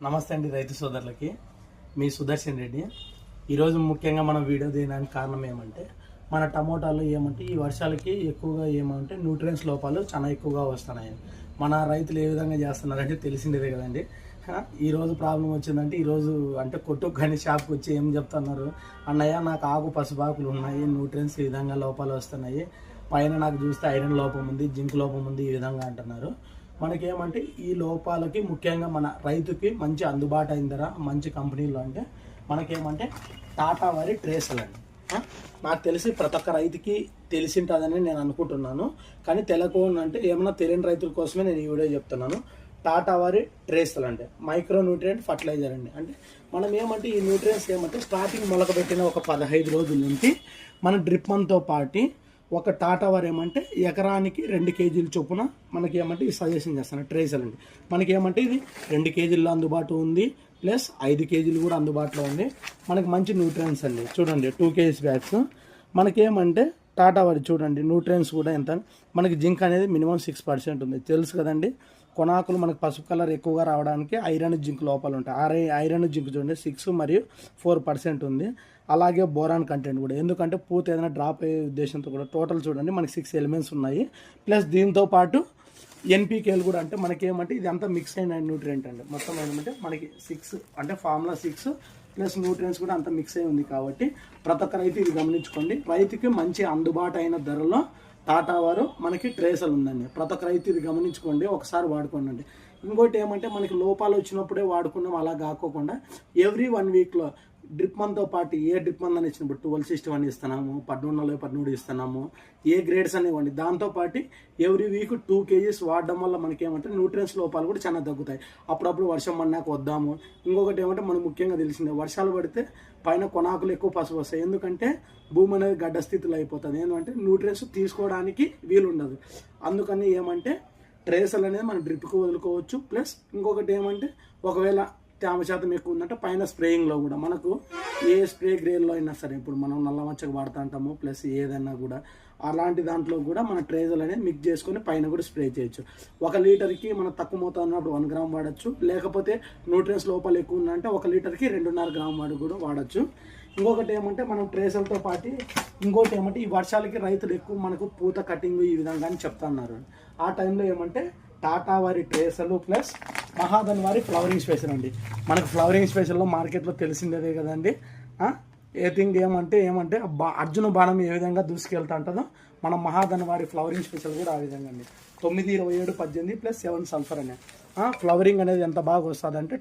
నమస్తే అండి రైతు సోదరులకి. మీ సుదర్శన్ రెడ్డి. ఈరోజు ముఖ్యంగా మనం వీడియో తీయడానికి కారణం ఏమంటే మన టమోటాలు ఏమంటే ఈ వర్షాలకి ఎక్కువగా ఏమంటే న్యూట్రియన్స్ లోపాలు చాలా ఎక్కువగా వస్తున్నాయి. మన రైతులు ఏ విధంగా చేస్తున్నారంటే తెలిసిందే కదండి. ఈరోజు ప్రాబ్లం వచ్చిందంటే ఈరోజు అంటే కొట్టు కానీ షాప్కి వచ్చి ఏం చెప్తున్నారు? అన్నయ్య నాకు ఆకు పసుపాకులు ఉన్నాయి న్యూట్రియన్స్ ఈ విధంగా లోపాలు వస్తున్నాయి. పైన నాకు చూస్తే ఐరన్ లోపం ఉంది జింక్ లోపం ఉంది ఈ విధంగా అంటున్నారు. మనకేమంటే ఈ లోపాలకి ముఖ్యంగా మన రైతుకి మంచి అందుబాటు అయిన ధర మంచి కంపెనీలు అంటే మనకేమంటే టాటా వారి ట్రేసల్ అండి. నాకు తెలిసి ప్రతి ఒక్క రైతుకి తెలిసింటుందని నేను అనుకుంటున్నాను. కానీ తెలకుండా అంటే ఏమైనా తెలియని రైతుల కోసమే నేను ఈ వీడియో చెప్తున్నాను. టాటా వారి ట్రేసల్ అంటే మైక్రో న్యూట్రియంట్ ఫర్టిలైజర్ అండి. అంటే మనం ఏమంటే ఈ న్యూట్రియన్స్ ఏమంటే స్టార్టింగ్ మొలకబెట్టిన ఒక పదహైదు రోజుల నుంచి మన డ్రిప్ మంతో పాటు ఒక టాటా వారు ఏమంటే ఎకరానికి రెండు కేజీల చొప్పున మనకి ఏమంటే ఈ సజెషన్ చేస్తాను ట్రేసర్ అండి. మనకి ఏమంటే ఇది రెండు కేజీల్లో అందుబాటు ఉంది ప్లస్ ఐదు కేజీలు కూడా అందుబాటులో ఉంది. మనకి మంచి న్యూట్రియన్స్ అండి. చూడండి టూ కేజీస్ బ్యాగ్స్. మనకేమంటే టాటా వారి చూడండి న్యూట్రియన్స్ కూడా ఎంత? మనకి జింక్ అనేది మినిమం సిక్స్ పర్సెంట్ ఉంది. తెలుసు కదండి? కొనాకులు మనకు పసుపు కలర్ ఎక్కువగా రావడానికి ఐరన్ జింక్ లోపల ఉంటాయి. ఆరై ఐరన్ జింక్ చూడండి సిక్స్ మరియు ఫోర్ పర్సెంట్ ఉంది. అలాగే బోరాన్ కంటెంట్ కూడా. ఎందుకంటే పూత ఏదైనా డ్రాప్ అయ్యే ఉద్దేశంతో కూడా టోటల్ చూడండి మనకి సిక్స్ ఎలిమెంట్స్ ఉన్నాయి. ప్లస్ దీంతో పాటు ఎన్పీకేలు కూడా అంటే మనకి ఏమంటే ఇది అంతా మిక్స్ అయిన న్యూట్రియంట్ అండి. మొత్తం ఏమంటే మనకి సిక్స్ అంటే ఫార్ములా సిక్స్ ప్లస్ న్యూట్రియన్స్ కూడా అంత మిక్స్ అయి ఉంది కాబట్టి ప్రతి ఒక్క రైతు ఇది గమనించుకోండి. రైతుకి మంచి అందుబాటు అయిన ధరలో టాటా వారు మనకి ట్రేసర్ ఉందండి. ప్రతి ఒక్క రైతు ఇది గమనించుకోండి ఒకసారి వాడుకోండి. ఇంకోటి ఏమంటే మనకి లోపాలు వచ్చినప్పుడే వాడుకున్నాం అలా కాకోకుండా ఎవ్రీ వన్ వీక్లో డ్రిప్ మన్తో పాటు ఏ డ్రిప్ మంత్ అని ఇచ్చినప్పుడు ట్వెల్వ్ సిక్స్టీ వన్ ఇస్తున్నాము పద్నూడు నలభై పద్నూడు ఇస్తున్నాము ఏ గ్రేడ్స్ అనేవ్వండి దాంతోపాటు ఎవ్రీ వీక్ టూ కేజీస్ వాడడం వల్ల మనకి ఏమంటే న్యూట్రియన్స్ లోపాలు కూడా చాలా తగ్గుతాయి. అప్పుడప్పుడు వర్షం పడినాక వద్దాము. ఇంకొకటి ఏమంటే మనం ముఖ్యంగా తెలిసిందే వర్షాలు పడితే పైన కొనాకులు ఎక్కువ పసుపు వస్తాయి. ఎందుకంటే భూమి అనేది గడ్డ స్థితిలో అయిపోతుంది. ఏంటంటే న్యూట్రియన్స్ తీసుకోవడానికి వీలుండదు. అందుకని ఏమంటే ట్రేసల్ అనేది మనం డ్రిప్కి వదులుకోవచ్చు. ప్లస్ ఇంకొకటి ఏమంటే ఒకవేళ తేమ శాతం ఎక్కువ ఉందంటే పైన స్ప్రేయింగ్లో కూడా మనకు ఏ స్ప్రే గ్రేన్లో అయినా సరే ఇప్పుడు మనం నల్ల మచ్చకు వాడుతూ ఉంటాము ప్లస్ ఏదైనా కూడా అలాంటి దాంట్లో కూడా మన ట్రేజల్ అనేది మిక్స్ చేసుకొని పైన కూడా స్ప్రే చేయొచ్చు. ఒక లీటర్కి మనం తక్కువ మోతాదు ఉన్నప్పుడు వన్ గ్రామ్ వాడచ్చు లేకపోతే న్యూట్రియన్స్ లోపల ఎక్కువ ఉందంటే ఒక లీటర్కి రెండున్నర గ్రామ్ వాడు కూడా వాడచ్చు. ఇంకొకటి ఏమంటే మనం ట్రేసర్తో పాటు ఇంకోటి ఏమంటే ఈ వర్షాలకి రైతులు ఎక్కువ మనకు పూత కటింగ్ ఈ విధంగా అని చెప్తున్నారు ఆ టైంలో ఏమంటే టాటా వారి ట్రేసర్లు ప్లస్ మహాధన్ వారి ఫ్లవరింగ్ స్పెషల్ అండి. మనకు ఫ్లవరింగ్ స్పెషల్లో మార్కెట్లో తెలిసిందే కదండి. ఏ థింగ్ ఏమంటే ఏమంటే బా అర్జున బాణం ఏ విధంగా దూసుకెళ్తా ఉంటుందో మన మహాధన్ వారి ఫ్లవరింగ్ స్పెషల్ కూడా ఆ విధంగా అండి. తొమ్మిది ఇరవై ఏడు పద్దెనిమిది ప్లస్ సెవెన్ సల్ఫర్ అనే. ఫ్లవరింగ్ అనేది ఎంత బాగా వస్తుందంటే